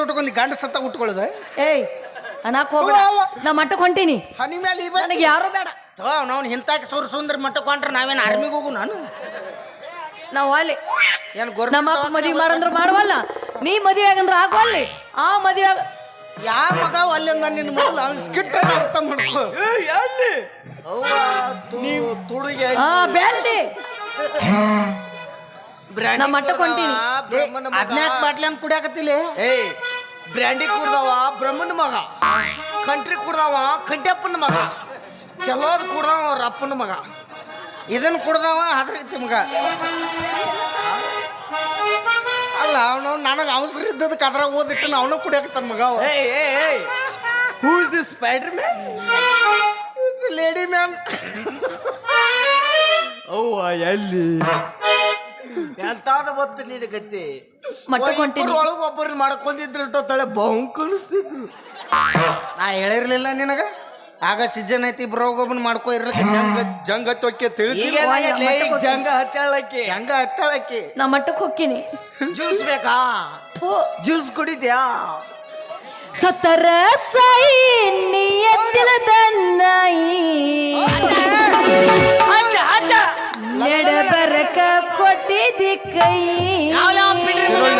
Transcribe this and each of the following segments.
ಸೀರೆ ಉಟ್ಕೊಂಡು ಗಂಡ ಸತ್ತ ಉಟ್ಕೊಳ್ಳೋದು ಏಯ್ ಅನ್ನಕ್ ಹೋಗ. ನಾ ಮಟ್ಟಕ್ಕೆ ಹೊಂಟೀನಿ. ಹನಿ ಮೇಲೆ ನನಗೆ ಯಾರು ಬೇಡ. ನಾವು ಹಿಂತಾಕಿ ಸುರ್ ಸುಂದ್ರ ಮಟ್ಟಕ್ಕೆ ಕೊಂಡ್ರೆ ನಾವೇನು ಆರ್ಮಿಗೆ ಹೋಗು ನಾನು? ನಾವು ಅಲ್ಲಿ. ಏನು ಗೊರ್ ನಮ್ಮ ಅಪ್ಪ ಮದುವೆ ಮಾಡಂದ್ರೆ ಮಾಡುವಲ್ಲ. ನೀ ಮದುವೆ ಆಗಂದ್ರೆ ಆಗೋಲ್ಲಿ ಆ ಮದುವೆ ಆಗ ಯಾವ ಮಗ ಅಲ್ಲಿಂದ ನಿನ್ನ ಮೊದಲು ಅವ್ನು ಸ್ಕಿಟ್ ಅರ್ಥ ಮಾಡ್ಕೋ. ನೀವು ತುಡುಗೆ ಆ ಬ್ಯಾಲ್ಡಿ ನಾ ಮಟ್ಟಕ್ಕೆ ಹೊಂಟೀನಿ. ಹದಿನಾಲ್ಕು ಬಾಟ್ಲಿ ಅಂತ ಕುಡಿಯಾಕತ್ತಿಲ್ಲ ಏಯ್ ಬ್ರ್ಯಾಂಡಿ ಕುಡ್ದವ ಬ್ರಹ್ಮನ ಮಗ. ಕಂಟ್ರಿ ಕುಡ್ದವ ಕಂಟ್ಯಪ್ಪನ ಮಗ. ಚಲೋದ್ ಕುಡ್ದವ ಅವ್ರ ಅಪ್ಪನ ಮಗ. ಇದನ್ನ ಕುಡ್ದವ ಅದ್ರೈತಿ ಮಗ. ಅಲ್ಲ ಅವನು ನನಗೆ ಅವಸರ ಇದ್ದದಕ್ಕೆ ಅದ್ರಾಗ ಓದಿಟ್ಟು ಅವನು ಕುಡಿಯಾಕತ್ತಾನ ಮಗ ಅವ ಏಯ್ ಏಯ್ ಏಯ್. Who is this spider man lady man ಅವ್ವ ಎಲ್ಲಿ? ಎಂತಾದ ಗೊತ್ತು ನಿನ್ನ ಗತಿ ಮಟ್ಟಕ್ಕೆ ಹೊಂಟೀನಿ ಒಳಗೆ ಒಬ್ಬರನ್ನ ಮಾಡ್ಕೊಂಡಿದ್ರು ಇಟ್ಟೋ ತಳೆ ಬಹು ಕಲಿಸ್ತಿದ್ರು ನಾ ಹೇಳಿರ್ಲಿಲ್ಲ ನಿನಗ? ಆಗ ಸಿಜನ್ ಐತಿ ಇಬ್ರು ಮಾಡ್ಕೊ ಮಾಡ್ಕೋ ಇರ್ಲಿಕ್ಕೆ ಜಂಗ ಜಂಗ ತೊಕ್ಕೆ ತಿಳಿದು ಜಂಗ ಹತ್ತಾಳಕ್ಕೆ? ಜಂಗ ಹತ್ತಾಳಕ್ಕೆ. ನಾ ಮಟ್ಟಕ್ಕೆ ಹೊಕ್ಕಿನಿ ಜ್ಯೂಸ್ ಬೇಕಾ. ಜ್ಯೂಸ್ ಕುಡಿದ್ಯಾ? ಸತರ ಸಾಯಿ ನೀ ಎತ್ತಿಲದ ಹಚ್ಚ ಕೊಟ್ಟಿದ್ದಿ ಕೈ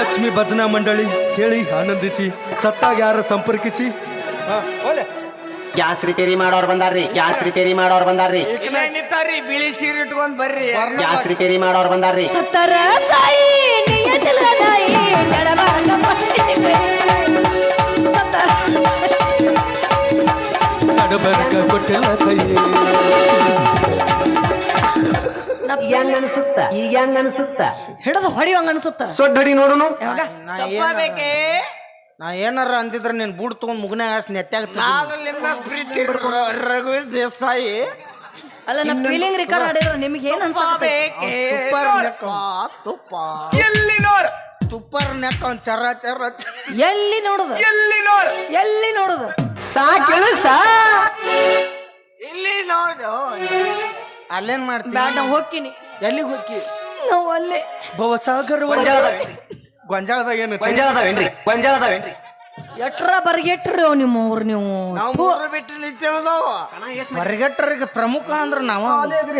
ಲಕ್ಷ್ಮಿ ಭಜನಾ ಮಂಡಳಿ ಕೇಳಿ ಆನಂದಿಸಿ ಸತ್ತಾಗ ಯಾರ ಸಂಪರ್ಕಿಸಿ? ಹಾ, ಒಲೆ. ಗ್ಯಾಸ್ ರಿಪೇರಿ ಮಾಡೋರ್ ಬಂದಾರ್ರಿ ಗ್ಯಾಸ್ ರಿಪೇರಿ ಮಾಡೋರ್ ಬಂದಾರ್ರಿ. ಇಲ್ಲೇ ನಿಂತಾರಿ ಬಿಳಿ ಸೀರೆ ಇಟ್ಕೊಂಡ್ ಬರ್ರಿ. ಗ್ಯಾಸ್ ರಿಪೇರಿ ಮಾಡೋರ್ ಬಂದಾರ್ರಿ. ಸತ್ತರ ಸಾಯಿ ನಾಯಿ ಕೊಟ್ಟಿದ್ದಿ ಕೈ ನಡಬರ್ಕ ಕೊಟ್ಟಿಲ್ಲ ಕೈ ನಾ ಹೆಂಗ ಅನ್ಸುತ್ತ? ಈಗ ಹೆಂಗ ಅನ್ಸುತ್ತ? ಹಿಡಿದು ಹೊಡಿವಂಗ ಅನ್ಸುತ್ತ. ಸೊಡ್ಡಡಿ ನೋಡುನು. ಯಾವಾಗ ನಾ ಏನಾರ- ಅಂತಿದ್ರೆ ನಾ ಏನಾರ ಅಂದಿದ್ರೆ ನೀನ್ ಬೂಟ್ ತಗೊಂಡ್ ಮುಗ್ನಾಗ ಅಷ್ಟು ನೆತ್ತಾಗ ನಾನು ನಿಮ್ಮ ಪ್ರೀತಿ ರ- ರಘುವೀರ್ ದೇಸಾಯಿ. ಅಲ್ಲ ನಾ ಫೀಲಿಂಗ್ ರೆಕಾರ್ಡ್ ಆಡಿದ್ರ ನಿಮ್ಗೆ ಏನ್ ತುಪ್ಪ ಅನ್ಸುತ್ತೆ ಬೇಕೇ ತುಪ್ಪ. ಎಲ್ಲಿ ನೋಡ್? ತುಪ್ಪರ್ ನೆಕ್ಕ ಅವ್ನ್ ಚರ ಚರ ಚರ. ಎಲ್ಲಿ ನೋಡುದು? ಎಲ್ಲಿ ನೋಡ್? ಎಲ್ಲಿ ನೋಡುದು? ಸಾ ಕೇಳಿಸ ಇಲ್ಲಿ ನೋಡು. ಅಲ್ಲೇನ್ ಮಾಡ್ತೀನಿ ಬ್ಯಾಡ ನಾ ಹೋಗ್ತೀನಿ. ಎಲ್ಲಿಗೆ ಹೋಗಿ ನಾವು ಅಲ್ಲೇ. ಭವಸಾಗರ ಗೊಂಜಾಳದಾಗ ಏನು ಗೊಂಜಾಳದಾವೇನ್ರಿ? ಗೊಂಜಾಳದಾವೇನ್ರಿ? ಎಟ್ರ ಬರ್ಗೆಟ್ರಿ ಅವ್ ನಿಮ್ಮ ಊರು ನೀವು? ನಾವು ಮೂರು ಬಿಟ್ಟು ನಿಂತೇವ ನಾವು. ಪ್ರಮುಖ ಅಂದ್ರ ನಾವ.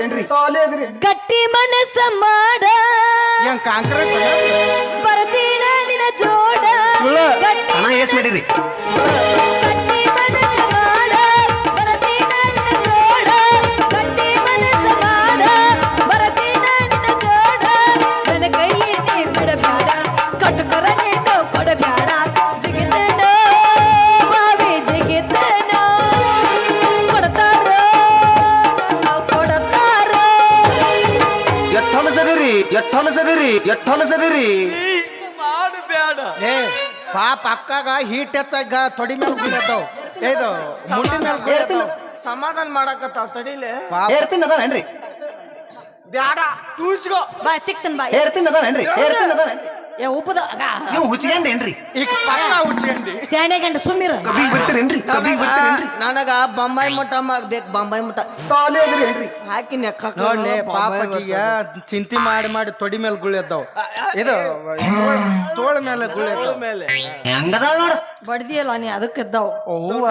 ಏನ್ರಿ? ಕಾಲೇ ಅದ್ರಿ. ಗಟ್ಟಿ ಮನಸ್ಸ ಮಾಡ. ಏನ್ ಕಾಂಕ್ರೀಟ್ ಬರ್ತೀನ ನಿನ ಜೋಡ. ಗಟ್ಟಿ ಹಣ ಏಸ್ ಮಾಡಿರಿ. ಅಕ್ಕಾಗ ಹೀಟ್ ಹೆಚ್ಚಾಗ ತೊಡಿ ಮೇಲೆ ಗುಳಿಯತ್ತಾವ ಇದು ಮುಂಡಿ ಮೇಲೆ ಗುಳಿಯತ್ತಾವ ಸಮಾಧಾನ ಮಾಡಕತ್ತಾವ ತಡಿಲೆ. ಹೇರ್ ಪಿನ್ ಅದಾವೇನ್ರಿ ಬ್ಯಾಡ ತೂಸ್ಕೋ ಬಾ ಸಿಕ್ತನ್ ಬಾ. ಹೇರ್ ಪಿನ್ ಅದಾವೇನ್ರಿ ಹೇರ್ ಪಿನ್ ಅದಾವೇನ್ರಿ ಏ ಉಪ್ಪದ ನೀವು ಹುಚ್ಚಿಗೇನ್ರಿ ಈಗ ಪಕ್ಕ ಉಚ್ಕೊಂಡಿ ಸ್ಯಾನೆ ಗಂಡ ಸುಮ್ಮಿರ ಕಬಿಗ್ ಬರ್ತೀರೇನ್ರಿ ಕಬಿಗ್ ಬರ್ತೀರೇನ್ರಿ ನನಗ ಬೊಂಬಾಯಿ ಮುಟ್ಟ ಬೇಕು ಬೊಂಬಾಯಿ ಮಠ ಕಾಲೇ ಹಾಕಿ ನೆಕ್ಕ ನೋಡ್ಲಿ ಪಾಪಕೀಗ ಚಿಂತಿ ಮಾಡಿ ಮಾಡಿ ತೊಡಿ ಮೇಲೆ ಗುಳ್ಳೆದ್ದಾವ ಇದು ತೋಳ್- ಮೇಲೆ ಗುಳಿಯತ್ತಾವ ಮೇಲೆ. ಹೆಂಗದಾಳ ನೋಡ. ಬಡ್ದಿಯಲ್ಲ ನೀ ಅದಕ್ಕೆ ಇದ್ದಾವ ಹೂವ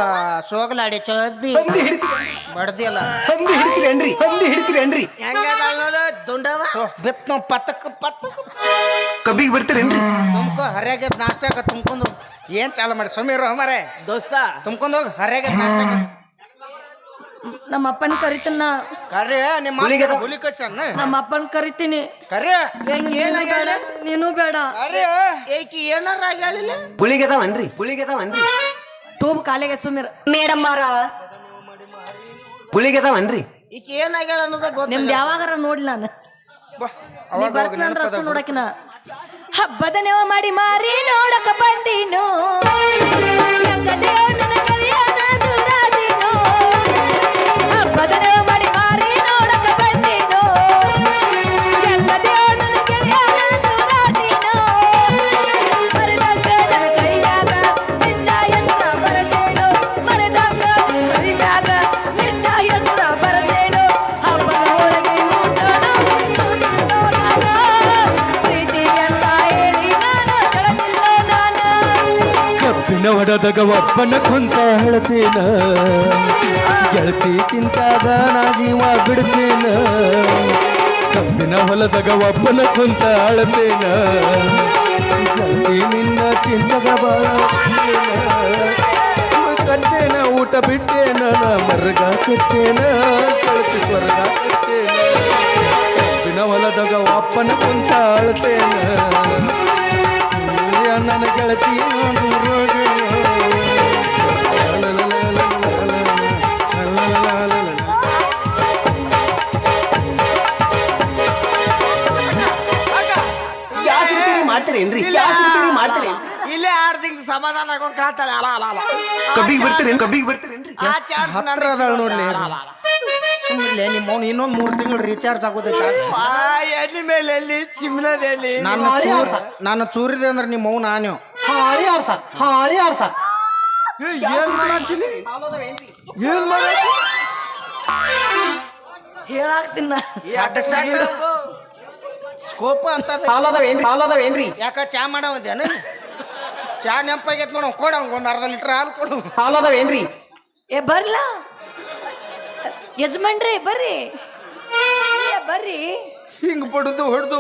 ಸೋಗಲಾಡಿ ಚದ್ದಿ ಹಂದಿ ಹಿಡಿತೀರಿ. ಬಡ್ದಿಯಲ್ಲ. ಹಂದಿ ಹಿಡಿತೀರೇನ್ರಿ? ಹಂದಿ ಹಿಡಿತೀರೇನ್ರಿ? ಹೆಂಗದಾಳ ನೋಡು ದುಂಡವ. ಬಿತ್ ನಾವು ಪತ್ತಕ್ಕ ಪತ್ತ ಕಬಿಗ್ ಬರ್ತೀರೇನ್ರಿ? ತುಮ್ಕೋ ಹರ್ಯಾಗ ನಾಷ್ಟಾಕ ತುಂಬ್ಕೊಂಡು ಏನ್ ಚಾಲ ಮಾಡಿ ಸುಮೀರು ಮಾರೇ ದೋಸ್ತ. ತುಂಬ್ಕೊಂಡು ಹೋಗಿ ಹರ್ಯಾಗ ನಾಷ್ಟಾಕ ನಮ್ಮ ಅಪ್ಪನ ಕರಿತನ ಕರೆ ನಿಮ್ಮ ಹುಲಿಗೆ ಹುಲಿ ನಮ್ಮ ಅಪ್ಪನ ಕರಿತೀನಿ. ಕರ್ರಿ ನೀನು ಬೇಡ. ನೀನು ಬೇಡ. ಕರ್ರಿ. ಏಕಿ ಏನಾರ ಹೇಳಿಲ್ಲ ಗುಳಿಗೆದವನ್ರಿ ಗುಳಿಗೆದವನ್ರಿ ಟೂಬ್ ಕಾಲಿಗೆ ಸುಮೀರ್ ಮೇಡಮ್ ಅವರ. ಗುಳಿಗೆದವನ್ರಿ ಈಕಿ ಏನಾಗ್ಯಾಳ ಅನ್ನೋದ ಗೊತ್ತ ನಿಮ್ದು ಯಾವಾಗಾರ ನೋಡ್ಲಿ ನಾನು. ಅವಾಗ ಹೋಗಿ ಬರ್ತನ ಅಂದ್ರೆ ಅಷ್ಟು ನೋಡಕಿನ. ಹಬ್ಬದ ನೆವ ಮಾಡಿ ಮಾರಿ ನೋಡಕ ಬಂದೀನು? ಹಬ್ಬದ ಹೊಲದಾಗ ಒಪ್ಪನ ಕುಂತ ಹೇಳ್ತೀನ. ಗೆಳತಿ ತಿಂತಾದ ನಾ ಜೀವ ಬಿಡ್ತೇನ. ಕಬ್ಬಿನ ಹೊಲದಾಗ ಒಬ್ಬನ ಕುಂತ ಅಳತೇನ. ಗೆಳತಿ ನಿನ್ನ ಚಿಂತದ ಬಾಳ ಕತ್ತೇನ ಊಟ ಬಿಟ್ಟೇನ ಮರಗ ಕತ್ತೇನ. ಕಳತಿ ಸ್ವರ್ಗ ಕತ್ತೇನ. ಕಬ್ಬಿನ ಹೊಲದಾಗ ಒಪ್ಪನ ಕುಂತ ಅಳತೇನ. ನನ್ನ ಗೆಳತಿ ಇಲ್ಲೇ ಆರು ತಿಂಗಳು ಸಮಾಧಾನ ಆಗೋಂಗ್ ಕಾಣ್ತಾರೆ ಅಲ ಅಲ ಅಲ ಕಬ್ಬಿಗೆ ಬರ್ತೀರೇನ್? ಕಬ್ಬಿಗೆ ಬರ್ತೀರೇನ್ರಿ? ಆ ಚಾನ್ಸ್ ಹತ್ರ ಅದಾಳ ನೋಡ್ಲಿ. ಸುಮ್ಮನೆ ನಿಮ್ಮ ಅವ್ನು ಇನ್ನೊಂದು ಮೂರು ತಿಂಗಳು ರೀಚಾರ್ಜ್ ಆಗೋದೈತ? ಮೇಲೆ ಎಲ್ಲಿ ಚಿಮ್ನದಲ್ಲಿ. ನಾನು ಚೂರ್ ನಾನು ಚೂರಿದೆ ಅಂದ್ರೆ ನಿಮ್ಮ ಅವ್ನು ನಾನು ಹಾಳಿ ಹಾಳಿ ಆರ್ಸ ಏನ್ ಮಾಡಾಕ್ತೀನಿ ಏನ್ ಮಾಡ ಹೇಳಾಕ್ತೀನಿ. ಸ್ಕೋಪ ಅಂತ ಹಾಲದವೇನ್ರಿ ಅದಾವೇನ್ರಿ ಹಾಲ್ ಅದಾವೇನ್ರಿ ಯಾಕ ಚಾ ಮಾಡವದೇನು ಚಾ ನೆಂಪಾಗೈತೆ ನೋಡು ಕೊಡ ಒಂದು ಅರ್ಧ ಲೀಟರ್ ಹಾಲು ಕೊಡು. ಹಾಲದವೇನ್ರಿ ಅದಾವೇನ್ರಿ ಏ ಬರ್ಲ. ಯಜಮಾನ್ರಿ ಬರ್ರಿ. ಏ, ಬರ್ರಿ. ಹಿಂಗ್ ಬಡದು ಹೊಡೆದು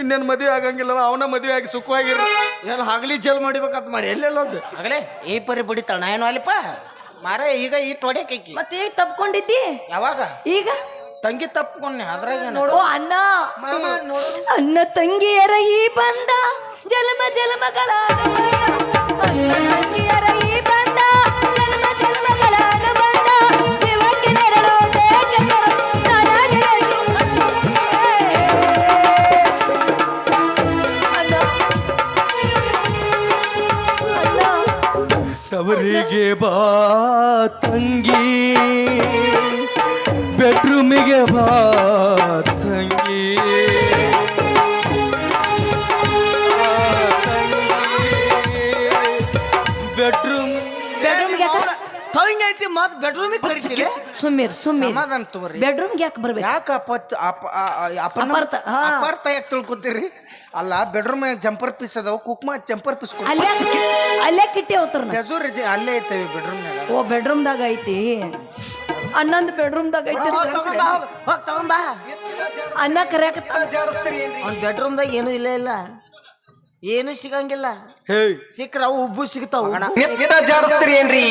ಇನ್ನೇನ್ ಮದುವೆ ಆಗಂಗಿಲ್ಲ ಅವನ ಮದುವೆ ಆಗಿ ಸುಖವಾಗಿರ. ಏನು ಹಗಲಿ ಜಲ್ ಮಾಡಿಬೇಕಂತ ಮಾಡಿ ಎಲ್ಲೆಲ್ಲೋದು ಆಗಲೇ ಈ ಪರಿ ಬಡಿತಾಳ ನಾ ಏನು ಅಲ್ಲಿಪ್ಪ? ಮಾರ ಈಗ ಈ ತೊಡೆಕೈಕಿ ಮತ್ತೆ ಈಗ ತಪ್ಕೊಂಡಿದ್ದಿ? ಯಾವಾಗ? ಈಗ? ತಂಗಿ ತಪ್ಕೊಂಡೆ ಅದ್ರಾಗ ನೋಡು ಅಣ್ಣ ಅಣ್ಣ ತಂಗಿಯರ ಈ ಬಂದ ಜನ್ಮ ಜನ್ಮಗಳ. ಅಣ್ಣ ತಂಗಿಯರ ಈ ಬಂದ ಜನ್ಮ ಜನ್ಮಗಳ. ಜೀವಕ್ಕೆ ನೆರಳು. ಸವರಿಗೆ ಬಾ ತಂಗಿ ಐತಿ ಸುಮೀರ್ ಸುಮೀರ್ ಕರಿತೀರಿ? ಸುಮ್ಮೀರ್ ಸುಮ್ಮೀರ್ ಸಮಾಧಾನ ತಗೋರಿ. ಬೆಡ್ರೂಮ್ಗೆ ಯಾಕೆ ಬರ್ಬೇಕು? ಯಾಕೆ ಅಪತ್ ಅಪ ಅಪಾರ್ಥ, ಹಾ. ಅಪಾರ್ಥ ಯಾಕೆ ತಿಳ್ಕೊತೀರಿ? ಅಲ್ಲ ಬೆಡ್ರೂಮ್ ಜಂಪರ್ ಪೀಸ್ ಅದಾವ ಕುಕ್ಮ ಜಂಪರ್ ಪೀಸ್ ಅಲ್ಲೇ ಅಲ್ಲೇ ಕಿಟ್ಟಿ ಅವತರ ಬೆಜೂರ್ ಅಲ್ಲೇ ಐತೇವಿ ಬೆಡ್ರೂಮ್ ಓ ಬೆಡ್ರೂಮ್ದಾಗ ಐತಿ. ಅನ್ನಂದ್ ಬೆಡ್ರೂಮ್ದಾಗ ಐತಿ ಅನ್ನ ಹೋಗ್ ತಗೊಂಬಾ. ಅನ್ನ ಕರೆಯಕತ್ತ ಅವ್ನ ಬೆಡ್ರೂಮ್ದಾಗ ಏನು ಇಲ್ಲ ಇಲ್ಲ. ಏನು ಸಿಗಂಗಿಲ್ಲ. ಹೇ ಸಿಕ್ರ ಅವು ಉಬ್ಬು ಸಿಗ್ತಾವ. ಜಾಡಿಸ್ತೀರಿ ಏನ್ರಿ?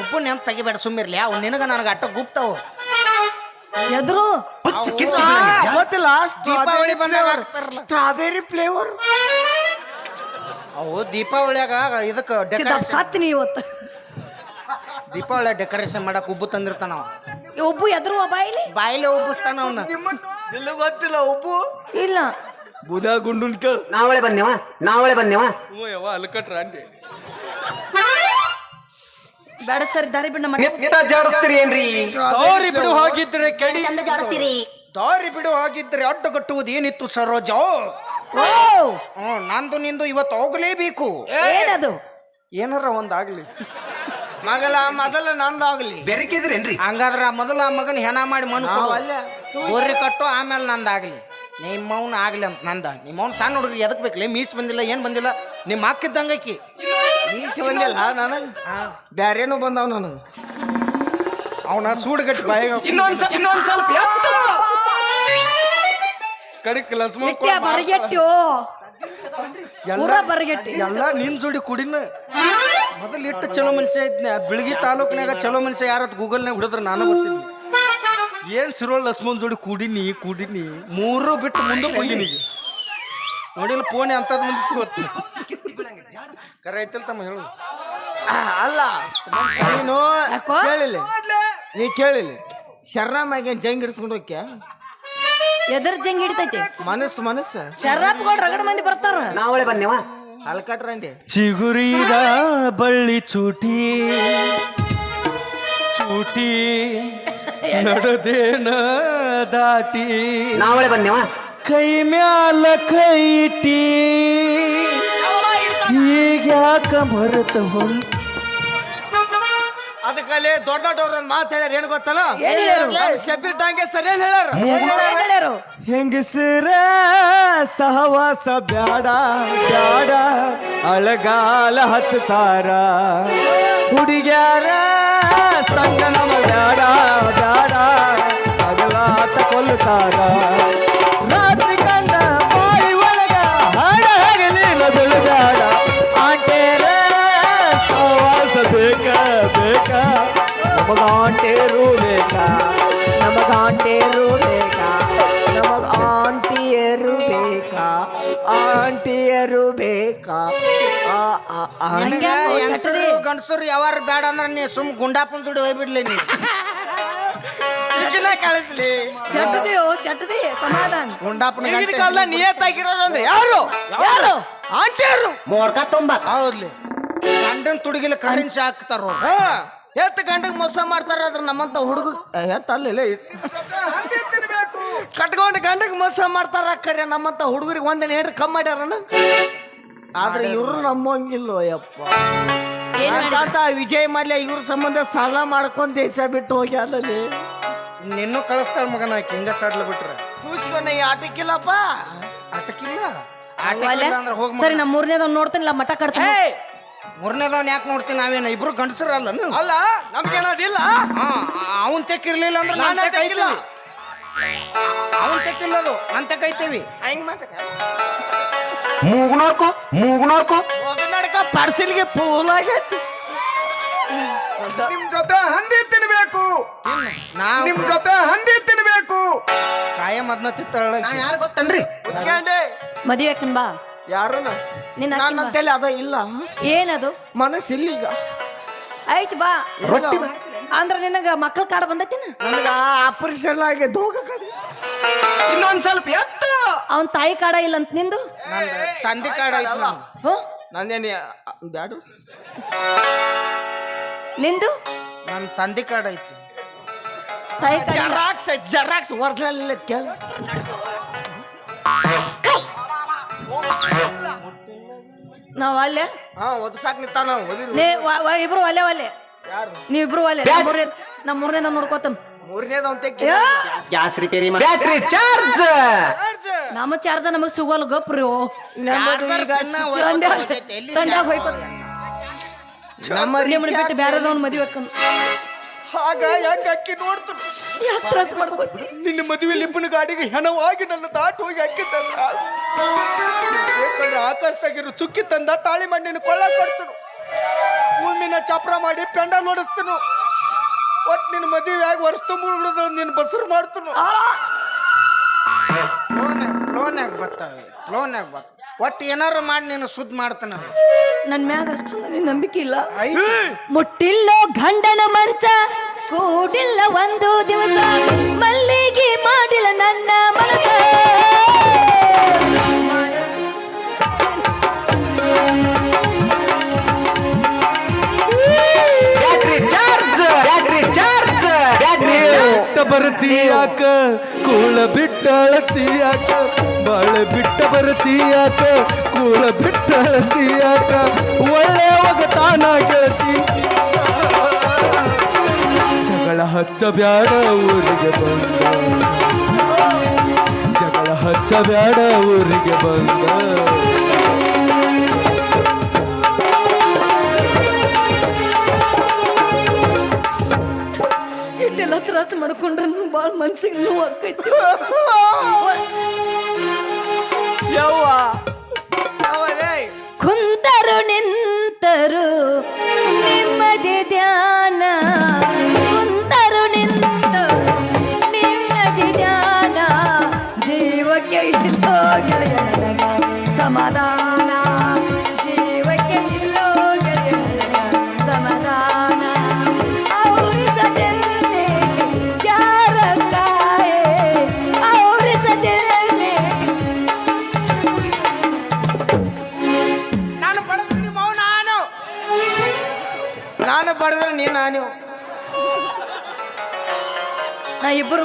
ಉಬ್ಬು ನೆಂಪ್ ತೆಗಿಬೇಡ ಸುಮ್ಮಿರ್ಲಿ. ಅವ್ ನಿನಗ ನನಗ ಅಟ್ಟ ಗುಪ್ತಾವು. ಎದ್ರು? ಗೊತ್ತಿಲ್ಲ ದೀಪಾವಳಿ ಬಂದಾಗ ಹಾಕ್ತಾರಲ್ಲ. ಸ್ಟ್ರಾಬೆರಿ ಫ್ಲೇವರ್ ಅವು ದೀಪಾವಳಿಯಾಗ ಇದಕ್ಕೆ ಡೆಕೋರೇಷನ್ ಸತ್ನಿ ಇವತ್ತು. ದೀಪಾವಳಿ ಡೆಕೋರೇಷನ್ ಮಾಡಕ್ ಉಬ್ಬು ತಂದಿರ್ತಾನ ಅವ. ಈ ಒಬ್ಬು ಎದ್ರು ಬಾಯಿಲಿ ಬಾಯಿಲೆ ಉಬ್ಬಿಸ್ತಾನ ಅವ್ನ. ಇಲ್ಲ ಗೊತ್ತಿಲ್ಲ ಉಬ್ಬು? ಇಲ್ಲ. ಬುಧ ಗುಂಡುನ್ಕ ಕೇಳ ನಾವಳೆ ಬನ್ನೆವಾ ನಾವಳೆ ಬನ್ನೆವಾ ಹ್ಞೂ ಯಾವ ಅಲ್ಕಟ್ರ ಅಂಡಿ ಬೇಡ ಸರ್ ದಾರಿ ಬಿಡ ನಮ್ಮ ಜಾಡಿಸ್ತೀರಿ ಏನ್ರಿ? ದಾರಿ ಬಿಡು ಹಾಗಿದ್ರೆ ಕೆಡಿ. ದಾರಿ ಬಿಡು ಹಾಗಿದ್ರೆ ಅಡ್ಡ ಕಟ್ಟುವುದು ಏನಿತ್ತು ಸರೋಜ ಓ! ಹ್ಮ್ ನಂದು ನಿಂದು ಇವತ್ತು ಹೋಗಲೇಬೇಕು. ಏನದು? ಏನಾರ ಒಂದಾಗ್ಲಿ. ಮಗಲ ಮೊದಲ ನಂದಾಗ್ಲಿ. ಬೆರಕಿದ್ರೇನ್ರಿ? ಹಂಗಾದ್ರ ಮೊದಲ ಆ ಮಗನ ಹೆಣ ಮಾಡಿ ಮನ್ ಕೊಡು. ಗೋರಿ ಕಟ್ಟು ಆಮೇಲೆ ನಂದಾಗ್ಲಿ. ನಿಮ್ಮವ್ನ ಆಗ್ಲಿ ಅಂತ ನಂದ. ನಿಮ್ಮವ್ನ ಸಣ್ಣ ಹುಡುಗ ಎದಕ್ ಬೇಕಲೆ? ಮೀಸ್ ಬಂದಿಲ್ಲ ಏನ್ ಬಂದಿಲ್ಲ? ನಿಮ್ಮ ಹಾಕಿದ್ದಂಗೈಕಿ ಮೀಸಿ ಬಂದಿಲ್ಲ ನಾನು ಬ್ಯಾರೇನು ಬಂದವ ನಾನು ಅವನ ಸೂಡುಗಟ್ಟಿ ಬಾಯಿಗೆ ಇನ್ನೊಂದ್ ಸ್ವಲ್ಪ ಎತ್ತು. ಕಡಿಕ್ ಲಸ್ಮ ಬರಗೆಟ್ಟು. ಬರಗೆಟ್ಟಿ. ಎಲ್ಲ ನಿನ್ ಜೋಡಿ ಕುಡಿನ. ಮೊದಲು ಇಟ್ಟು ಚಲೋ ಮನುಷ್ಯ ಇದ್ನ. ಬೆಳಗ್ಗೆ ತಾಲೂಕಿನಾಗ ಚಲೋ ಮನುಷ್ಯ ಯಾರತ್ ಗೂಗಲ್ನಾಗ ಹುಡುದ್ರ ನಾನು ಗೊತ್ತಿದ್ನಿ ಏನ್ ಸಿರೋಳ್ ಲಸ್ಮನ್ ಜೋಡಿ ಕುಡಿನಿ ಕುಡಿನಿ ಮೂರು ಬಿಟ್ಟು ಮುಂದಕ್ಕೆ ಹೋಗಿನಿ ಈಗ. ನೋಡಿಲ್ಲ ಫೋನ್ ಅಂತ ಬಂದಿತ್ತು ಗೊತ್ತು. ಕರೆ ಐತಲ್ ತಮ್ಮ ಹೇಳು. ಅಲ್ಲ ನೀನು? ಕೇಳಿಲ್ಲ. ನೀ ಕೇಳಿಲ್ಲ. ಶರ್ರಾಮಾಗಿ ಜಂಗ್ ಹಿಡಿಸ್ಕೊಂಡು ಹೋಗ್ಯ? ಎದರ್ ಜಂಗ್ ಹಿಡಿತೈತಿ. ಮನಸ್ಸು ಮನಸ್ಸು. ಶರಾಬ್ಗಳು ರಗಡ ಮಂದಿ ಬರ್ತಾರ. ನಾವಳೆ ಬನ್ನಿವ? ಅಲ್ಕಟ್ರಂಡಿ ಚಿಗುರಿದ ಬಳ್ಳಿ ಚೂಟಿ ಚೂಟಿ. ನಡದೇನ ದಾಟಿ. ನಾವಳೆ ಬಂದೇವ? ಕೈ ಮ್ಯಾಲ ಕೈಟಿ ಇಟ್ಟಿ. ಈಗ ಯಾಕ ಮರೆತ ಹೊಂಟ ಅದಕ್ಕಲ್ಲಿ ದೊಡ್ಡ ದೊಡ್ಡವ್ರನ್ನ ಮಾತು ಹೇಳ್ಯಾರ ಏನು ಗೊತ್ತಲ್ಲ? ಏನ್ ಹೇಳ್ಯಾರು? ಶಬೀರ್ ಟಾಂಗೆ ಸರಿ ಹೇಳ್ಯಾರ? ಏನ್ ಹೇಳ್ಯಾರು? ಯಾರು ಹೆಂಗಸರ ಸಹವಾಸ ಬ್ಯಾಡ ಬ್ಯಾಡ ಅಳಗಾಲ ಹಚ್ಚತಾರ ಹುಡುಗ್ಯಾರ ಸಂಗ ನಮ ಬ್ಯಾಡ ಬ್ಯಾಡ. ಅಗಲಾಟ ಕೊಲ್ತಾರ ಬಾಯಿ ಒಳಗ ಹಾಡ ಹಗಲಿನ ಬೆಳಗಾಡ ಆಂಟೇರ ಸಹವಾಸ ಬೇಕ ಬೇಕ. ನಮಗ ಬೇಕ. ನಮಗಾಂಟೇರು ಬೇಕ. ನಮಗ ಆಂಟಿಯರು ಬೇಕಾ. ಆಂಟಿಯರು ಬೇಕಾ. ಗಂಡಸರು ಯಾವಾರ ಬೇಡ ಅಂದ್ರೆ ನೀ ಸುಮ್ ಗುಂಡಾಪನ್ ದುಡಿ ಹೋಗ್ಬಿಡ್ಲಿ ನೀ ಕಳಿಸ್ಲಿ. ಚಟದಿ ಓ ಚಟದಿ ಸಮಾಧಾನ. ಗುಂಡಾಪನ ಕಾಲ ನಿಯತ್ತಾಗಿರೋದು ಯಾರು? ಯಾರು? ಆಂಟಿಯರು ಮೋಡ್ಕ ತುಂಬ. ಹೌದ್ಲಿ. ಗಂಡನ ತುಡುಗಿಲ ಕರೆನ್ಸಿ ಹಾಕ್ತಾರ ಹಾ ಎತ್ತ ಗಂಡಗ್ ಮೋಸ ಮಾಡ್ತಾರ ಅದ್ರ ನಮ್ಮಂತ ಹುಡುಗ ಎತ್ತ ಅಲ್ಲಿಲ್ಲ ಕಟ್ಕೊಂಡು ಗಂಡಗ್ ಮೋಸ ಮಾಡ್ತಾರ ಕರೆ ನಮ್ಮಂತ ಹುಡುಗರಿಗೆ ಒಂದಿನ ಏನ್ರಿ ಕಮ್ಮಿ ಮಾಡ್ಯಾರನ? ಆದ್ರೆ ಇವ್ರು ನಮ್ಮಂಗಿಲ್ಲ ಯಪ್ಪ. ಅಂತ ವಿಜಯ್ ಮಲ್ಯ ಇವ್ರ ಸಂಬಂಧ ಸಾಲ ಮಾಡ್ಕೊಂಡ್ ದೇಶ ಬಿಟ್ಟು ಹೋಗ್ಯಾದಲ್ಲಿ ನಿನ್ನೂ ಕಳಿಸ್ತಾಳ ಮಗನ ಆಕಿ ಹಿಂಗ ಸಡ್ಲ ಬಿಟ್ರೆ. ಕೂಸ್ಕೊಂಡ ಈ ಆಟಕ್ಕಿಲ್ಲಪ್ಪ. ಆಟಕ್ಕಿಲ್ಲ? ಅಲ್ಲೇ? ಆಟಕ್ಕಿಲ್ಲ ಅಂದ್ರೆ ಹೋಗ್ ಸರಿ ನಮ್ಮ ಮೂರನೇದವ್ ನೋಡ್ತೀನಿಲ್ಲ ಮಠ ಕಟ್ತೀನಿ. ಮೂರನೇದವ್ನ ಯಾಕೆ ನೋಡ್ತೀನಿ ನಾವೇನ? ಇಬ್ರು ಗಂಡಸರಲ್ಲ ಅಲ್ಲ ನಮ್ಗೇನದಿಲ್ಲ ಅವನ್ ತೆಕ್ಕಿರ್ಲಿಲ್ಲ ಅಂದ್ರೆ ನಾನ್ ನಾನು ತೆಕ್ಕಿಲ್ಲ. ಅವನ್ ತೆಕ್ಕಿಲ್ಲ ಅದು ಅಂತ ತೆಕ್ಕೈತೀವಿ ಹೆಂಗ್ ಮಾತ ಮೂಗ್ ನೋಡ್ಕೊ ಮೂಗ್ ನೋಡ್ಕೊ ನಡ್ಕ ಪಾರ್ಸಲ್ಗೆ ಪೂಲ್ ಆಗೈತಿ ನಿಮ್ ಜೊತೆ ಹಂದಿ ತಿನ್ಬೇಕು. ನಾವ್ ನಿಮ್ ಜೊತೆ ಹಂದಿ ತಿನ್ಬೇಕು. ಕಾಯಂ ಅದನ್ನ ತಿತ್ತಳ ನಾ ಯಾರು ಗೊತ್ತನ್ರಿ? ಮುಚ್ಕೊಂಡೆ ಮದುವೆ ಬಾ ಯಾರು ನಿನ್ನ ನನ್ನ. ತಲೆ ಅದ ಇಲ್ಲ. ಏನದು? ಮನಸ್ಸಿಲ್ಲ ಈಗ ಆಯ್ತು ಬಾ. ರೊಟ್ಟಿ ಅಂದ್ರ ನಿನಗ ಮಕ್ಕಳ ಕಾಡ ಬಂದೈತಿನ? ನನಗ ಆಪರೇಷನ್ ಆಗಿ ದೋಗ ಕಡೆ ಇನ್ನೊಂದ್ ಸ್ವಲ್ಪ ಎತ್ತ ಅವನ್ ತಾಯಿ ಕಾಡ ಇಲ್ಲ ಅಂತ ನಿಂದು ತಂದೆ ಕಾಡ ಐತಿ ನಂದು. ಹೋ ನಂದೇನಿ ಬ್ಯಾಡು. ನಿಂದು? ನನ್ ತಂದೆ ಕಾಡ ಐತಿ ತಾಯಿ ಕಾಡ ಇಲ್ಲ. ಜರಾಕ್ಸ್ ಜರಾಕ್ಸ್ ಒರಿಜಿನಲ್ ಕೇಳ. ನಾವ್ ಅಲ್ಲೇ? ಹಾ ಒದಸಾಕ್ ನಿಂತಾನ ಓದಿರು ನೇ ವ- ವ- ಇಬ್ರು ಒಲೆ ಒಲೆ ಯಾರು? ನೀವಿಬ್ರು ಒಲೆ ನಮ್ಮ ಮೂರನೇ ನೋಡ್ಕೋತಮ್ ಮೂರನೇದ ಅಂತ ಗ್ಯಾಸ್ ರಿಪೇರಿ ಮಾಡಿ ಬ್ಯಾಟ್ರಿ ಚಾರ್ಜ್! ನಮ್ಮ ಚಾರ್ಜ ನಮಗ್ ಸಿಗೋಲ್ಲ ಗಪ್ರಿ. ನಮ್ಮ ಬಿಟ್ಟು ಬ್ಯಾರದವ್ನ ಮದುವೆ ಹೆಂಗ ಅಕ್ಕಿ ನೋಡ್ತಾರ ಯಾಕೆ ತ್ರಾಸ ಮಾಡ್ಕೋತಿ ನಿನ್ನ ಮದುವೆಯಲ್ಲಿ ಇಬ್ಬನ ಗಾಡಿಗೆ ಹೆಣವಾಗಿ ನನ್ನ ದಾಟ್ ಹೋಗಿ ಅಕ್ಕಿ ತಂದ ಬೇಕಂದ್ರೆ ಆಕಾಶದಾಗಿರೋ ಚುಕ್ಕಿ ತಂದ ತಾಳಿ ಮಣ್ಣಿನ ಕೊಳ್ಳ ಕೊಡ್ತನು. ಭೂಮಿನ ಚಪ್ರ ಮಾಡಿ ಪೆಂಡ ನೋಡಿಸ್ತನು ಒಟ್ ನಿನ್ನ ಮದುವೆ ಆಗಿ ವರ್ಷ ತುಂಬ ಉಳಿದ ನಿನ್ನ ಬಸರು ಮಾಡ್ತನು. ಫ್ಲೋನ್ಯಾಗ ಫ್ಲೋನ್ಯಾಗ ಬತ್ತಾವೆ ಬತ್ತ ಒಟ್ಟು ಏನಾರು ಮಾಡಿ ನೀನು ಸುದ್ದಿ ಮಾಡ್ತಾನ ನನ್ ಮ್ಯಾಗ ಅಷ್ಟೊಂದು ನಿನ್ ನಂಬಿಕೆ ಇಲ್ಲ. ಮುಟ್ಟಿಲ್ಲೋ ಗಂಡನ ಮಂಚ ಕೂಡಿಲ್ಲ ಒಂದು ದಿವಸ. ಬರ್ತೀಯಾಕ? ಕೂಳ ಬಿಟ್ಟಳತಿಯಾಕ ಬಾಳ ಬಿಟ್ಟ ಬರ್ತೀಯಾಕ? ಕೂಳ ಬಿಟ್ಟಳತಿಯಾಕ ಒಳ್ಳೆ ಒಗತಾನ ಗೆಳತಿ. ಜಗಳ ಹಚ್ಚ ಬ್ಯಾಡ ಊರಿಗೆ ಬಂದ. ಜಗಳ ಹಚ್ಚ ಬ್ಯಾಡ ಊರಿಗೆ ಬಂದ. ತ್ರಾಸ ಮಾಡ್ಕೊಂಡ್ರೆ ಭಾಳ ಮನ್ಸಿಗೆ ನೋವು ಆಕೈತಿ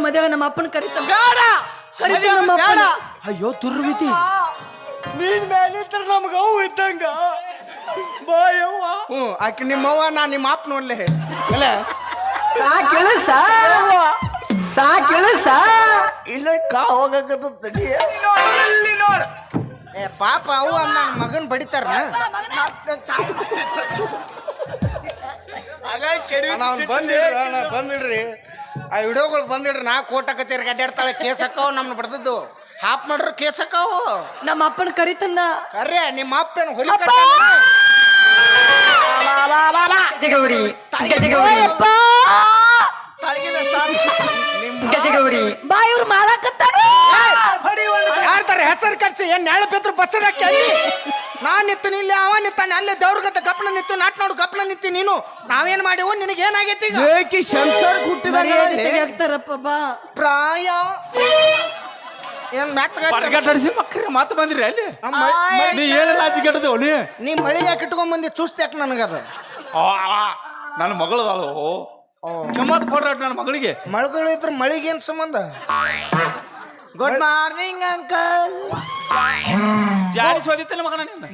ಮದುವೆ ನಮ್ಮ ಅಪ್ಪನ ಕರೀತ ಬೇಡ! ನಮ್ಮ ಅಪ್ಪನ. ಅಯ್ಯೋ ದುರ್ವಿತಿ ನೀನ್ ಮೇಲೆ ನಮ್ಗ ಅವು ಇದ್ದಂಗ. ಬಾಯವ್ವ. ಹ್ಞೂ ಆಕೆ ನಿಮ್ಮವ್ವ ನಾ ನಿಮ್ಮ ಅಪ್ಪ ನೋಡ್ಲೆ ಅಲ್ಲ ಸಾಕಿಳ ಸಾ ಇಲ್ಲ ಕಾ ಹೋಗಕತ್ತ ತಡಿ. ಏ ಪಾಪ ಅವು ಅನ್ನ ಮಗನ್ ಬಡಿತಾರ. ಬಂದಿಡ್ರಿ ಬಂದಿಡ್ರಿ ಆ ವಿಡಿಯೋಗಳು ಬಂದಿಡ್ರಿ ನಾ ಕೋಟ ಕಚೇರಿಗೆ ಅಡ್ಡಾಡ್ತಾಳೆ ಕೇಸ್ ಹಾಕವ್ ನಮ್ನ ಬಡ್ದದ್ದು. ಹಾಪ್ ಮಾಡ್ರು ಕೇಸ್ ಹಾಕವ್ ನಮ್ಮ ಅಪ್ಪನ ಕರಿತನ್ನ. ಅರ್ರೆ ನಿಮ್ಮ ಅಪ್ಪೇನು ಹೊಲಿ ಗಜಗೌರಿ ಗಜಗೌರಿ ಗಜಗೌರಿ ಬಾ ಇವ್ರು ಮಾರಾಕತ್ತಾರ? ಯಾರ್ತಾರೆ ಹೆಸರು ಕಟ್ಸಿ ಏನ್ ನೆಳ ಪೆತ್ರ ಬಸರ ಕೇಳಿ ಅಲ್ಲಿ? ನಾ ನಿತ್ತು ಇಲ್ಲಿ ಅವ ನಿತ್ತಾನೆ ಅಲ್ಲೇ ದೇವ್ರಗತ್ತ ಗಪ್ನ ನಿತ್ತು ನಾಟ್ ನೋಡು ಗಪ್ನ ನಿತ್ತಿ ನೀನು. ನಾವೇನ್ ಮಾಡಿವು ನಿನಗೆ ಏನಾಗೈತಿ ಈಗ? ಏಕಿ ಸಂಸಾರ ಹುಟ್ಟಿದಾಗ ತೆಗಿಯಾಕ್ತಾರಪ್ಪ ಬಾ. ಪ್ರಾಯ. ಏನ್ ಮೆತ್ತಗ ಪಡ್ಗಟ್ ಅಡಿಸಿ ಮಕ್ಕಳ ಮಾತು ಬಂದ್ರಿ ಅಲ್ಲಿ. ನೀ ಏನೆಲ್ಲ ಆಚೆ ಕೆಟ್ಟದೇವ್ ನೀ? ನೀ ಮಳಿ ಯಾಕೆ ಇಟ್ಕೊಂಡ್ ಬಂದಿ? ಚೂಸ್ತಿ ಯಾಕೆ ನನಗದ? ಆ, ಆ, ನನ್ನ ಮಗಳು ಕೆಮ್ಮತ್ ಕೊಡ್ರ ನನ್ನ ಮಗಳಿಗೆ. ಮಳಗಳು ಇದ್ರ ಮಳಿಗೆ ಏನ್ ಸಂಬಂಧ ಗುಡ್ ಮಾರ್ನಿಂಗ್ ಅಂಕಲ್ ಜಾಡಿ ಸೋದಿತ್ತಲ್ಲ ಮಗನ ನಿನ್ನ?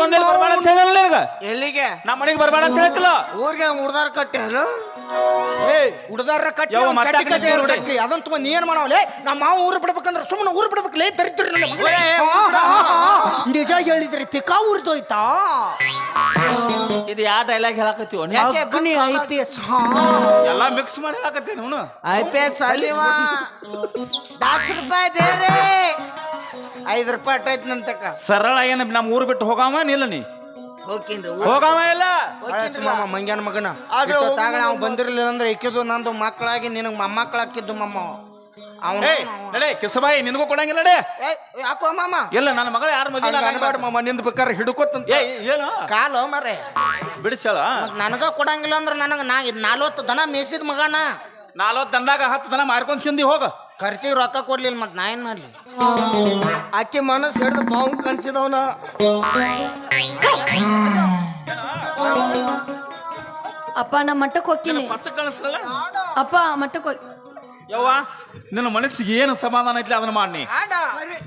ಬಂದಿಲ್ಲ ಬರ್ಬೇಡ ಅಂತ ಹೇಳಲ್ಲ ನಿನಗ ಎಲ್ಲಿಗೆ? ನಮ್ಮ ಮನೆಗೆ ಬರಬೇಡ ಅಂತ ಹೇಳ್ತಿಲ್ಲ. ಊರಿಗೆ ಮುಡ್ದಾರ ಕಟ್ಟ್ಯಾರು ಏ ಉಡ್ದಾರ ಕಟ್ಟಿ ಯಾವ ಮತ್ತೆ ಕಟ್ಟಿ ಕಟ್ಟಿ. ಅದನ್ನ ತುಂಬ ನೀ ಏನ್ ಮಾಡವಲೆ ನಮ್ಮ ಮಾವ ಊರು ಬಿಡ್ಬೇಕಂದ್ರೆ ಸುಮ್ಮನೆ ಊರು ಬಿಡ್ಬೇಕಲೇ ದರಿದ್ರ ನನ್ನ ಮಗನೇ. ನಿಜ ಹೇಳಿದ್ರಿ ತಿಕ್ಕಾ ಊರ್ದೋಯ್ತಾ ಇದು ಯಾವ ಡೈಲಾಗ್ ಹೇಳಕತ್ತೀವ? ನೀ ಅಗ್ನಿ ಐ ಪಿ ಎಸ್ ಎಲ್ಲ ಮಿಕ್ಸ್ ಮಾಡಿ ಹೇಳಕತ್ತೀನಿ ಅವನು. ಐ ಪಿ ಎಸ್ ಅಲ್ಲಿವ? ದಸ್ ರೂಪಾಯಿ ದೇರೆ ಐದು ರೂಪಾಯಿ ಅಟ್ಟೈತಿ ನಂತಕ್ಕ ಸರಳ ಏನ ನಮ್ಮ ಊರು ಬಿಟ್ಟು ಹೋಗಾವ ನಿಲ್ಲ ನೀ? ಹೋಗ್ತೀನಿ ಹೋಗಾವ ಇಲ್ಲ? ಮಾಮ ಮಂಗ್ಯಾನ ಮಗನ. ಆದ್ರೆ ತಾಗಳ ಅವ್ ಬಂದಿರ್ಲಿಲ್ಲ ಅಂದ್ರೆ ಇಕ್ಕಿದ್ದು ನಂದು ಮಕ್ಕಳಾಗಿ ನಿನಗ್ ಮೊಮ್ಮಕ್ಕಳಾಕಿದ್ದು ಮಮ್ಮ ನಡೆ ಕಿಸಬಾಯಿ ನಿನಗೂ ಕೊಡಂಗಿಲ್ಲ ನಡೆ. ಯಾಕೋ ಮಾಮ? ಇಲ್ಲ ನನ್ನ ಮಗಳು ಯಾರ ಮದುವೆ ಮಾಮ ನಿಂದ ಬೇಕಾದ್ರೆ ಹಿಡ್ಕೋತಂತ ಏನು? ಕಾಲು ಮರೆ. ಬಿಡಿಸ್ಯಾಳ? ನನಗ ಕೊಡಂಗಿಲ್ಲ ಅಂದ್ರೆ ನನಗ ನಾ ಇದು ನಲ್ವತ್ತು ದನ ಮೇಸಿದ ಮಗನ. ನಾಲ್ವತ್ತು ದನದಾಗ ಹತ್ತು ದನ ಮಾರ್ಕೊಂಡ್ ತಿಂದಿ ಹೋಗ. ಖರ್ಚಿಗೆ ರೊಕ್ಕ ಕೊಡ್ಲಿಲ್ಲ ಮತ್ ನಾ ಏನ್ ಮಾಡ್ಲಿ? ಆಕೆ ಮನಸ್ಸು ಹಿಡಿದು ಬಾವು ಕನ್ಸಿದವನ ಅಪ್ಪ ನಾ ಮಟ್ಟಕ್ಕೆ ಹೋಗ್ತೀನಿ. ಅಪ್ಪ ಮಟ್ಟಕ್ಕೆ ಹೋಗಿ ಯವ್ವ ನಿನ್ನ ಮನಸ್ಸಿಗೆ ಏನು ಸಮಾಧಾನ ಐತಿ ಅದನ್ನ ಮಾಡ್ನಿ?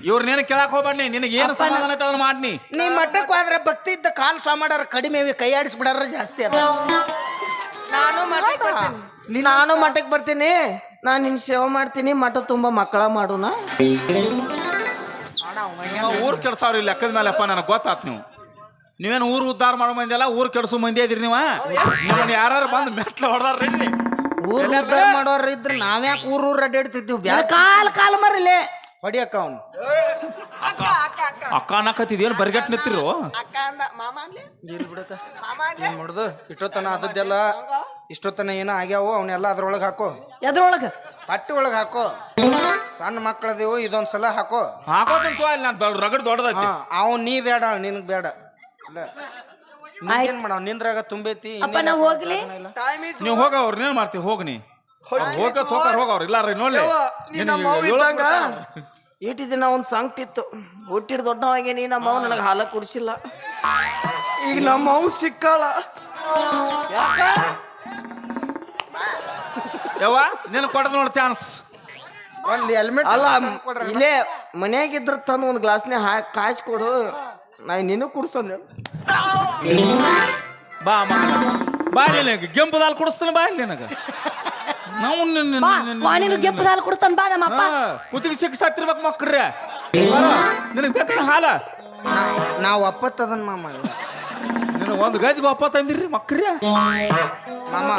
ಇವ್ರನ್ನೇನು ಕೇಳಕ್ ಹೋಗ್ಬಾಡ್ನಿ ನಿನಗೆ ಏನು ಸಮಾಧಾನ ಐತಿ ಅದನ್ನ ಮಾಡ್ನಿ? ನೀ ಮಠಕ್ಕೆ ಹೋದ್ರೆ ಭಕ್ತಿ ಇದ್ದ ಕಾಲ್ ಸ್ವಾಮಾಡಾರ ಕಡಿಮೆ ಇವೆ ಕೈ ಆಡಿಸ್ಬಿಡಾರ ಜಾಸ್ತಿ ಅದ. ನಾನು ಮಠಕ್ಕೆ ಬರ್ತೀನಿ. ನಾನು ಮಠಕ್ಕೆ ಬರ್ತೀನಿ. ನಾನು ನಿನ್ ಸೇವೆ ಮಾಡ್ತೀನಿ. ಮಠ ತುಂಬಾ ಮಕ್ಕಳ ಮಾಡೋಣ. ಊರ್ ಕೆಡ್ಸಾವ್ರಿ ಲೆಕ್ಕದ ಮೇಲೆ ಅಪ್ಪ ನನಗೆ ಗೊತ್ತಾತ್ ನೀವು. ನೀವೇನು ಊರು ಉದ್ಧಾರ ಮಾಡೋ ಮಂದಿ ಅಲ್ಲ ಊರ್ ಕೆಡ್ಸೋ ಮಂದಿ ಇದ್ರಿ ನೀವ? ನಿಮ್ಮನ್ನ ಯಾರು ಬಂದು ಮೆಟ್ಲ ಹೊಡೆದಾರ್ರಿ ಊರ್ ಉದ್ದಾರ ಮಾಡೋರ್ ಇದ್ರ ನಾವ್ಯಾಕೆ ಊರ್ ಊರ್ ಅಡ್ಡಾಡ್ತಿದ್ವಿ ಬ್ಯಾ ಕಾಲ್ ಕಾಲ್ ಮರಲೆ ಹೊಡಿಯಕ್ಕ ಅವ್ನು. ಅಕ್ಕ ಅನ್ನಕತ್ತಿದ್ ಏನು ನಿತ್ತಿರು ಮಾಡುದು ಇಷ್ಟೊತ್ತನ ಅದದ್ದೆಲ್ಲ ಇಷ್ಟೊತ್ತನ ಏನೋ ಆಗ್ಯಾವು ಅವನ್ನೆಲ್ಲ ಅದ್ರೊಳಗೆ ಹಾಕೋ. ಎದ್ರೊಳಗ? ಪಟ್ಟಿ ಒಳಗೆ ಹಾಕೋ. ಸಣ್ಣ ಮಕ್ಕಳದೇವು ಇದೊಂದ್ ಸಲ ಹಾಕೋ. ಹಾಕೋ ಅಲ್ಲಿ ನಾನು ದೊಡ್ಡ ರಗಡ್ ದೊಡ್ಡದೈತಿ. ಅವ್ ನೀ ಬೇಡ ನಿನಗ್ ಬೇಡ. ಇಲ್ಲ. ಏನ್ ಮಾಡವ್? ನಿಂದ್ರಾಗ ತುಂಬೈತಿ ಅಪ್ಪ ನಾ ಹೋಗ್ಲಿ. ನೀವು ಹೋಗ ಅವ್ರ ಏನ್ ಮಾಡ್ತೀವಿ? ಹೋಗ್ ನೀ. ಹೋಗ ಹೋಗಾರ ಹೋಗ ಅವ್ರು ಇಲ್ಲಾರ್ರಿ ನೋಡ್ಲಿ. ಇಟ್ಟು ದಿನ ಒಂದು ಸಂಕ್ತಿತ್ತು ಹುಟ್ಟಿದ ದೊಡ್ಡವಾಗಿ ನೀ ನಮ್ಮ ಅವ್ ನನಗೆ ಹಾಲ ಕುಡಿಸಿಲ್ಲ. ಈಗ ನಮ್ಮ ಅವ್ ಸಿಕ್ಕಲ್ಲ ಯವ್ವ ನಿನ್ ಕೊಡದ್ ನೋಡ್ ಚಾನ್ಸ್. ಒಂದ್ ಹೆಲ್ಮೆಟ್ ಅಲ್ಲ ಇಲ್ಲೇ ಮನ್ಯಾಗಿದ್ರ ತಂದು ಒಂದು ಗ್ಲಾಸ್ನೇ ಹಾಕಿ ಕಾಯ್ಸಿ ಕೊಡು. ನಾ ನೀನು ಕುಡ್ಸಂದೆ. ಬಾ ಬಾ ಬಾ ನಿನಗೆ. ಕೆಂಪು ದಾಲ್ ಕುಡಿಸ್ತಾನೆ ಬಾ ಇಲ್ಲಿ ನನಗೆ. ನಾವು ನಿನ್ನ- ಬಾ ನಿನ್ನ- ಗೆಪ್ಪ ಹಾಲು ಕೊಡ್ತಾನ ಬಾ ನಮ್ಮ ಅಪ್ಪ ಕುತ್ತಿಗೆ ಸಿಕ್ಕ ಸತ್ತಿರ್ಬೇಕು ಮಕ್ಕಳ್ರೆ ನಿನಗೆ ಬೇಕಾದ್ರೆ ಹಾಲ. ನಾವು ಅಪ್ಪತ್ತದನ್ ಮಾಮ ಒಂದು ಗಜ್ಗೆ ಒಪ್ಪ ತಂದಿರಿ ಮಕ್ಳ್ರೆ ಮಾಮ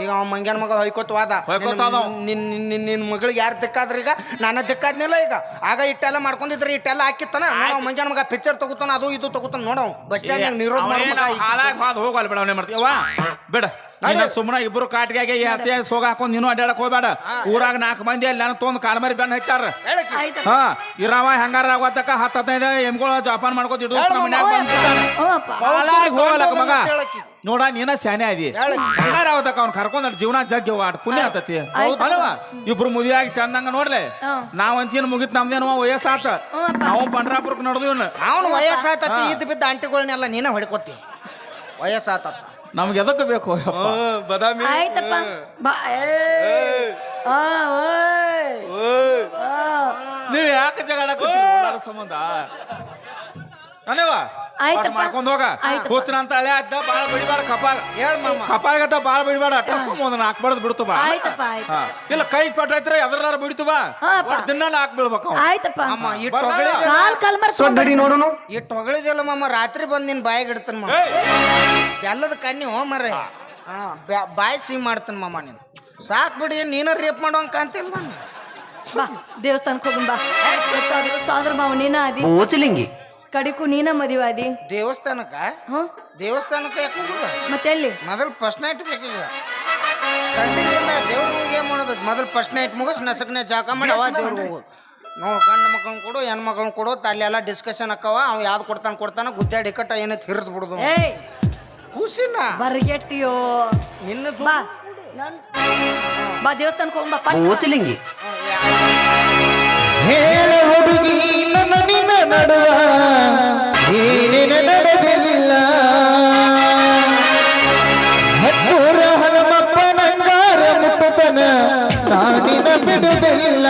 ಈಗ ಅವ ಮಂಗ್ಯಾನ ಮಗ ಹೊಯ್ಕೋತ ವಾದ. ನಿನ್ನ ನಿನ್ನ ನಿನ್ ನಿನ್- ನಿನ್ ನಿನ್ ಮಗಳಿಗೆ ಯಾರು ದಿಕ್ಕಾದ್ರ ಈಗ? ನಾನು ದಿಕ್ಕಾದ್ನಿಲ್ಲ ಈಗ. ಆಗ ಇಟ್ಟೆಲ್ಲ ಮಾಡ್ಕೊಂಡಿದ್ರಿ ಇಟ್ಟೆಲ್ಲ ಹಾಕಿತ್ತಾನ. ಮಂಗ್ಯಾನ ಮಗ ಪಿಕ್ಚರ್ ತಗೋತಾನ ಅದು ಇದು ತಗೋತಾನ ನೋಡವ್ ಬಸ್ ಸ್ಟ್ಯಾಂಡ್ ನಿರೋಧ ಮಾಡ್ಬೇಕ ಹಾಳಾಗಿ ಹೋದ್ ಹೋಗಲ್ಲ ಬೇಡ ಅವನೇ ಮಾಡ್ತೀವ ಬೇಡ. ಸುಮ್ಮನೆ ಇಬ್ರು ಕಾಟಿಗೆ ಸೋಗ ಹಾಕೊಂಡ್ ನೀನು ಅಡ್ಡಾಡಕ್ ಹೋಗ್ಬೇಡ. ಊರಾಗ ನಾಲ್ಕು ಮಂದಿ ಅಲ್ಲಿ ನನಗೆ ತೊಂದು ಕಾಲ್ಮರಿ ಬೆನ್ನ ಹಚ್ಚಾರ ಹಾ ಇರಾವ ಹೆಂಗಾರ ಆಗೋತಕ್ಕ ಹತ್ತ ಹದಿನೈದು ಎಮ್ಗಳು ಜಪಾನ್ ಮಾಡ್ಕೋತ ಇಡು ಹೋಗಲಕ್ಕ ಮಗ. ನೋಡ ನೀನ ಶಾನೆ ಅದಿ. ಹೆಂಗಾರ ಆಗತಕ್ಕ ಅವ್ನ ಕರ್ಕೊಂಡ್ ಜೀವನ ಜಗ್ಗಿ ಆಟ. ಪುಣ್ಯ ಆತತಿ. ಅಲ್ವ? ಇಬ್ರು ಮುದಿಯಾಗಿ ಚಂದಂಗ ನೋಡ್ಲೆ. ನಾವಂತೀನ್ ಮುಗಿತ್ ನಮ್ದೇನವ ವಯಸ್ಸಾತ. ನಾವು ಪಂಡ್ರಾಪುರಕ್ಕೆ ನಡೆದಿವ್ ಅವನು ವಯಸ್ಸಾತತಿ ಇದ್ದ ಬಿದ್ದ ಅಂಟಿಗಳನ್ನೆಲ್ಲ ನೀನ ಹೊಡ್ಕೋತಿ. ವಯಸ್ಸಾತತ್ತ ನಮ್ಗೆ ಎದಕ್ಕೆ ಬೇಕು ಯಪ್ಪ? ಬದಾಮಿ? ಆಯ್ತಪ್ಪ. ಬಾ ಏ. ಆ, ಓಯ್. ಆ. ನೀವ್ ಯಾಕೆ ಜಗಳ ಸಂಬಂಧ? ಅನೇವ? ಆಯ್ತಪ್ಪ. ಮಾಡ್ಕೊಂಡ್ ಹೋಗ. ಆಯ್ತಪ್ಪ. ಹುಚ್ಚನ ಅಂತ ಹಳೆ ಅದ್ದ ಬಾಳ ಬಿಡಬೇಡ ಕಪಾಳ ಹೇಳ್ ಮಾಮ. ಕಪಾಳಗತ್ತ ಬಾಳ ಬಿಡಬೇಡ ಅಟ್ಟ ಸುಮ್ಮನೆ ಹಾಕ್ಬಾರ್ದು ಬಿಡ್ತು ಬಾ. ಆಯ್ತಪ್ಪ ಆಯ್ತು. ಹಾ. ಇಲ್ಲ ಕೈ ಪಟ್ಟಾಯ್ತರ ಎದ್ರಾರ ಬಿಡ್ತು ಬಾ. ಹಾ, ಅಪ್ಪ. ಒಟ್ ದಿನ ಹಾಕ್ ಬೀಳ್ಬೇಕು. ಆಯ್ತಪ್ಪ. ಅಮ್ಮ ಇಟ್ಟು ಬರ್ಲ? ಹೊಗಳಿದೆ ಕಾಲ್ ಕಲ್ಮರ್ ಸೊಡ್ಡಡಿ ನೋಡೋನು. ಇಟ್ಟು ಹೊಗಳಿದೆಲ್ಲ ಮಾಮ ರಾತ್ರಿ ಬಂದು ನಿನ್ ಬಾಯಿಗೆ ಇಡ್ತಾನ ಮಾಮ. ಏಯ್, ಬೆಲ್ಲದ ಕಣ್ಣಿ ಹೋ ಮರ ಹಾ. ಬ್ಯಾ- ಬಾಯಿ ಸಿಹಿ ಮಾಡ್ತಾನ ಮಾಮ ನೀನು. ಸಾಕ್ ಬಿಡಿ ನೀನ ರೇಪ್ ಮಾಡೋಂಗ್ ಕಾಂತಿಲ್ಲ ನಾನು ಬಾ ದೇವಸ್ಥಾನಕ್ಕೆ ಹೋಗಿ ಬಾ. ಗೊತ್ತಾದ್ರು ಸಾದ್ರ ಮಾವ ನೀನ ಅದಿ ಓಚಲಿಂಗಿ ಕಡಿಕು ನೀನ ಮದಿವಾದಿ ದೇವಸ್ಥಾನಕ್ಕ ದೇವಸ್ಥಾನಕ್ಕ ಹ್ಞೂ ದೇವಸ್ಥಾನಕ್ಕೆ ಯಾಕೆ ಹೋಗುದ ಮತ್ತೆಲ್ಲಿ ಮೊದಲು ಫಸ್ಟ್ ನೈಟ್ ಬೇಕೀಗ ದೇವ್ರಿಗೆ ಏನ್ ಮಾಡೋದು ಮೊದಲು ಫಸ್ಟ್ ನೈಟ್ ಮುಗಿಸ್ ನಸಕ್ನೆ ಜಾಕ ಮಾಡಿ ಅವ ದೇವ್ರಿಗೆ ಹೋಗೋದು ನಾವು ಗಂಡ ಮಕ್ಕಳನ್ನ ಕೊಡು ಹೆಣ್ ಮಕ್ಕಳನ್ನ ಕೊಡು ಅಲ್ಲಿ ಎಲ್ಲ ಡಿಸ್ಕಷನ್ ಅಕ್ಕವ ಅವ್ ಯಾವ್ದು ಕೊಡ್ತಾನ ಕೊಡ್ತಾನ ಗುದ್ದಾಡಿ ಕಟ್ಟ ಏನೈತೆ ಹಿರಿದು ಬಿಡುದು ಏಯ್ ಖುಷಿನ ಬರ್ಗೆಟ್ಟಿಯೋ ನಿನ್ನ ಬಾ ಬಾ ದೇವಸ್ಥಾನಕ್ಕೆ ಹೋಗ್ಬಾ ಬಾ ಪಟ್ಟ. ಓಚಲಿಂಗಿ ಹೇಳ ಹುಡುಗಿ ನನ್ನ ನಿನ್ನ ನಡುವ ನೀನಿನ ನಡೆದಿಲ್ಲ ಹತ್ತೂರ ಹನುಮಪ್ಪ ನಂಗಾರ ಮುಟ್ಟತನ ನಾನಿನ ಬಿಡುವುದಿಲ್ಲ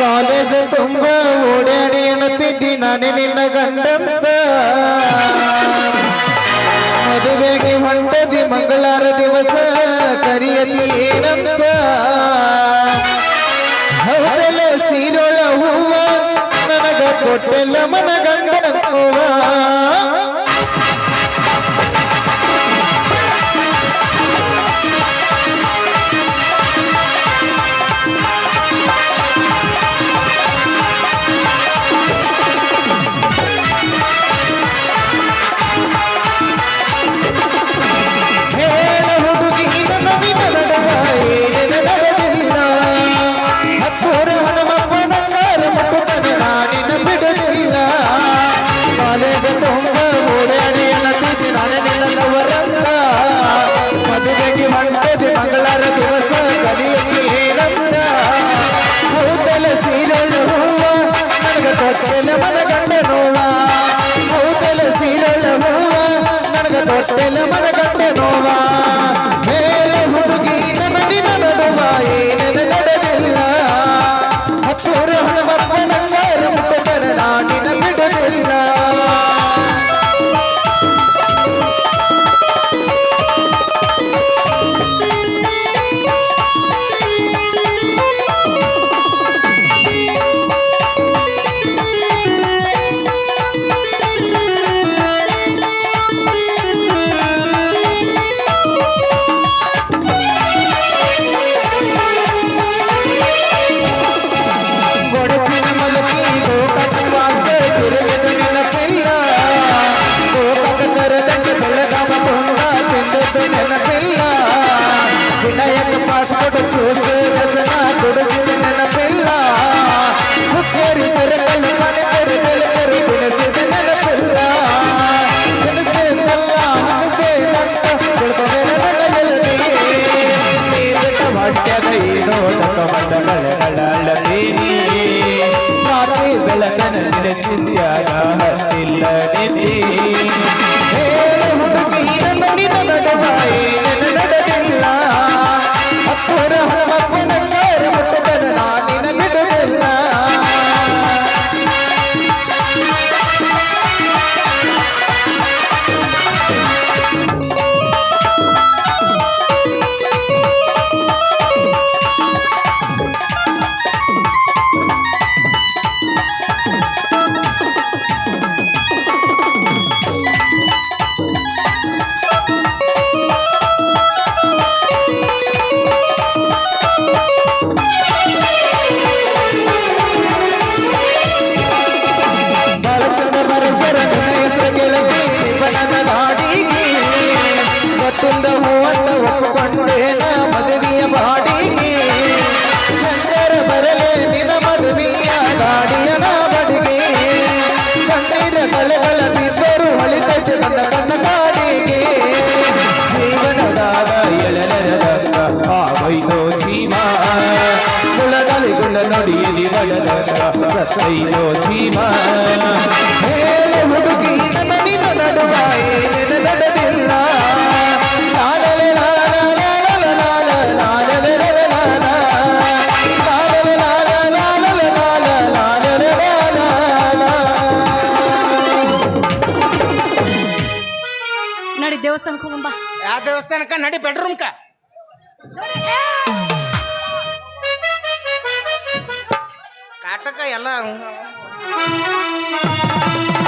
ಕಾಲೇಜ್ ತುಂಬ ಓಡಾಡಿ ಅನ್ನತಿದ್ದಿ ನಾನೇ ಗಂಡಂತ. ಮದುವೆಗೆ ಹೊಂಟದಿ ಮಂಗಳಾರ ದಿವಸ, ಕರಿಯತಿ ಏನಂತ. ನನಗ ಕೊಟ್ಟೆಲ್ಲ ಸತ್ತೈಯೋ ಶಿವ ಮೇಲೆ ಹುಡುಗಿ ನನಿನ ನಡುವ ಏನ ನಡೆದಿಲ್ಲ ದೇವಸ್ಥಾನಕ್ಕೆ ಹೋಗಂಬ ಯಾವ ದೇವಸ್ಥಾನಕ್ಕ ನಡಿ ಬೆಡ್ರೂಮ್ಕ ಕಾಟಕ ಎಲ್ಲ